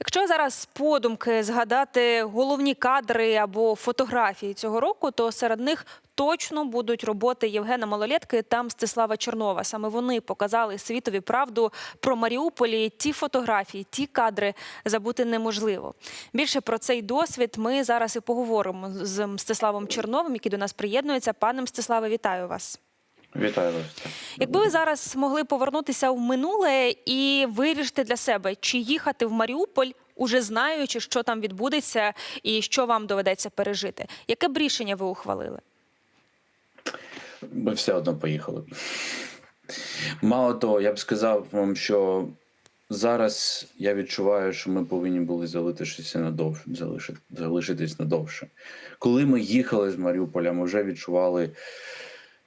Якщо зараз подумки згадати головні кадри або фотографії цього року, то серед них точно будуть роботи Євгена Малолетки та Мстислава Чорнова. Саме вони показали світові правду про Маріуполі. Ті фотографії, ті кадри забути неможливо. Більше про цей досвід ми зараз і поговоримо з Мстиславом Чорновим, який до нас приєднується. Пане Мстиславе, вітаю вас. Вітаю вас. Якби ви зараз могли повернутися в минуле і вирішити для себе, чи їхати в Маріуполь, уже знаючи, що там відбудеться і що вам доведеться пережити, яке б рішення ви ухвалили? Ми все одно поїхали. Мало того, я б сказав вам, що зараз я відчуваю, що ми повинні були залишитися надовше, залишити, залишитись надовше. Коли ми їхали з Маріуполя, ми вже відчували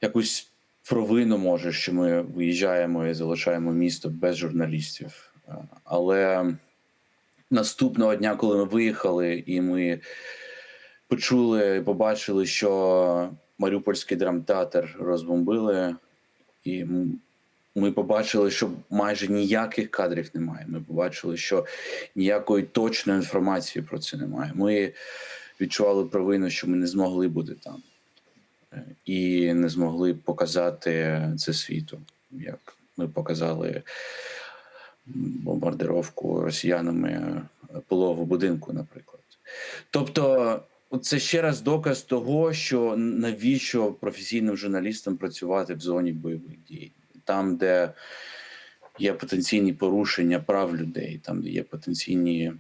якусь провину, може, що ми виїжджаємо і залишаємо місто без журналістів. Але наступного дня, коли ми виїхали, і ми почули побачили, що Маріупольський драмтеатр розбомбили, і ми побачили, що майже ніяких кадрів немає. Ми побачили, що ніякої точної інформації про це немає. Ми відчували провину, що ми не змогли бути там Е, і не змогли показати це світу, як ми показали бомбардировку росіянами полового будинку, наприклад. Тобто, це ще раз доказ того, що навіщо професійним журналістам працювати в зоні бойових дій, там, де є потенційні порушення прав людей, там, де є потенційні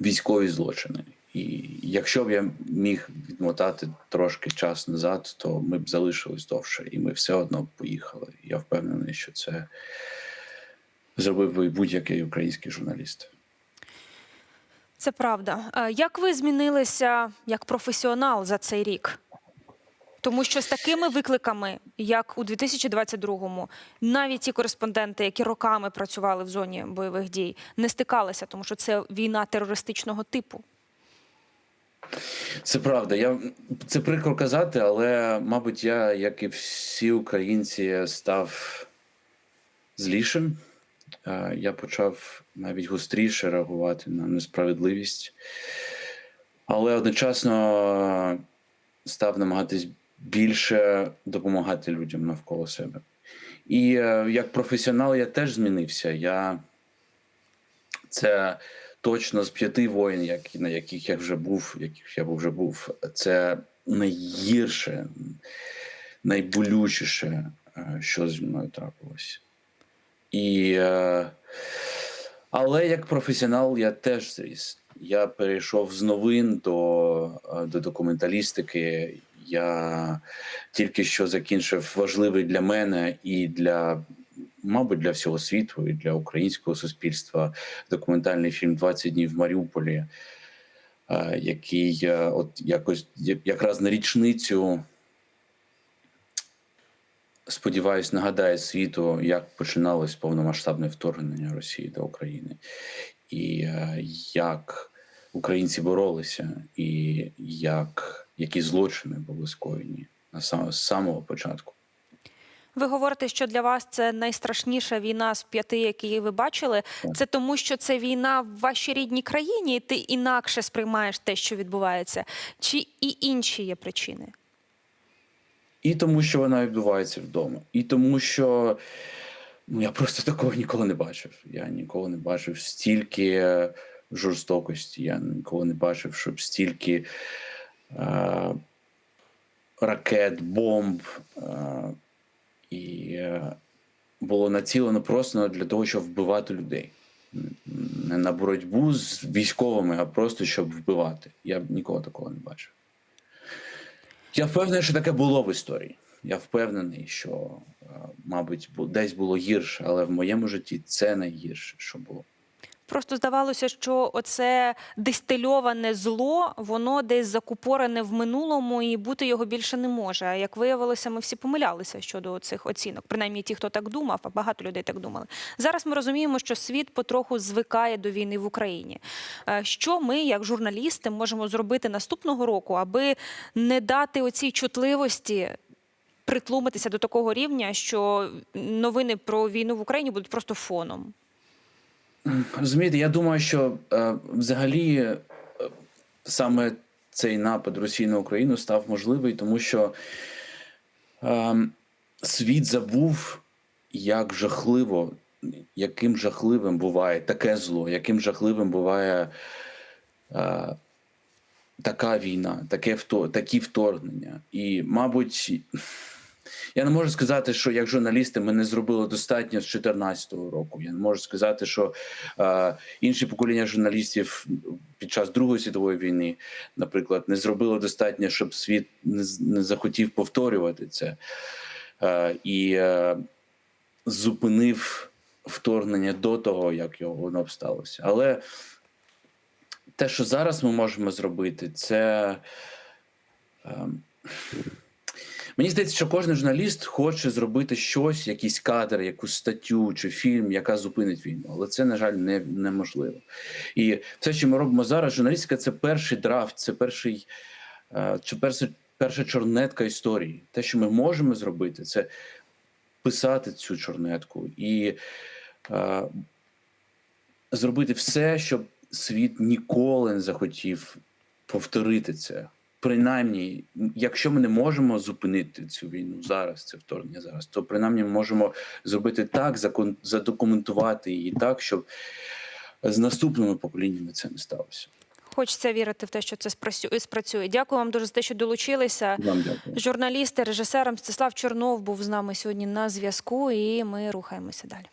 військові злочини. І якщо б я міг відмотати трошки час назад, то ми б залишились довше, і ми все одно б поїхали. Я впевнений, що це зробив би будь-який український журналіст. Це правда. Е, Як ви змінилися як професіонал за цей рік? Тому що з такими викликами, як у 2022-му, навіть ті кореспонденти, які роками працювали в зоні бойових дій, не стикалися, тому що це війна терористичного типу. Це правда. Я це прикро казати, але мабуть, я, як і всі українці, став злішим. Я почав навіть гостріше реагувати на несправедливість, але одночасно став намагатись більше допомагати людям навколо себе. І е, як професіонал я теж змінився. Я це точно з п'яти воїн, як, на яких я вже був, яких я вже був, це найгірше, найболючіше, е, що зі мною трапилось. І, е, але як професіонал я теж зріс. Я перейшов з новин до, е, до документалістики. Я тільки що закінчив важливий для мене і для, мабуть, для всього світу, і для українського суспільства документальний фільм «20 днів в Маріуполі, е, який е, от якось якраз на річницю, сподіваюсь, нагадає світу, як починалось повномасштабне вторгнення Росії до України, і е, як українці боролися, і як які злочини були скоєні на сам, з самого початку. Ви говорите, що для вас це найстрашніша війна з п'яти, які ви бачили. Це тому, що це війна в вашій рідній країні, і ти інакше сприймаєш те, що відбувається, чи і інші є причини? І тому, що вона відбувається вдома, і тому, що ну, я просто такого ніколи не бачив. Я ніколи не бачив стільки жорстокості, я ніколи не бачив, щоб стільки е, ракет, бомб е, і е, було націлено просто для того, щоб вбивати людей. Не на боротьбу з військовими, а просто щоб вбивати. Я б ніколи такого не бачив. Я впевнений, що таке було в історії. Я впевнений, що, е, мабуть, десь було гірше, але в моєму житті це найгірше, що було. Просто здавалося, що оце дистильоване зло, воно десь закупорене в минулому і бути його більше не може. Як виявилося, ми всі помилялися щодо цих оцінок. Принаймні ті, хто так думав, а багато людей так думали. Зараз ми розуміємо, що світ потроху звикає до війни в Україні. Е, Що ми, як журналісти, можемо зробити наступного року, аби не дати оцій чутливості притлумитися до такого рівня, що новини про війну в Україні будуть просто фоном. Розумієте, я думаю, що е, взагалі е, саме цей напад Росії на Україну став можливий, тому що е, світ забув, як жахливо, яким жахливим буває таке зло, яким жахливим буває така війна, таке вто, такі вторгнення. І, мабуть, я не можу сказати, що як журналісти ми не зробили достатньо з 2014 року. Я не можу сказати, що е, інші покоління журналістів під час Другої світової війни, наприклад, не зробили достатньо, щоб світ не, не захотів повторювати це е, і е, зупинив вторгнення до того, як його воно б сталося. Але те, що зараз ми можемо зробити, це. ем, Мені здається, що кожен журналіст хоче зробити щось, якийсь кадр, якусь статтю чи фільм, яка зупинить війну. Але це, на жаль, не, неможливо. І все, що ми робимо зараз, журналістика це перший драфт, це перший, е, чи перша, перша чорнетка історії. Те, що ми можемо зробити, це писати цю чорнетку і е, зробити все, щоб світ ніколи не захотів повторити це. Принаймні, якщо ми не можемо зупинити цю війну зараз, це вторгнення зараз, то принаймні ми можемо зробити так, закон- задокументувати її так, щоб з наступними поколіннями це не сталося. Хочеться вірити в те, що це спрацю- спрацює. Дякую вам дуже за те, що долучилися. Вам дякую. Журналіст, режисер Мстислав Чорнов був з нами сьогодні на зв'язку, і ми рухаємося далі.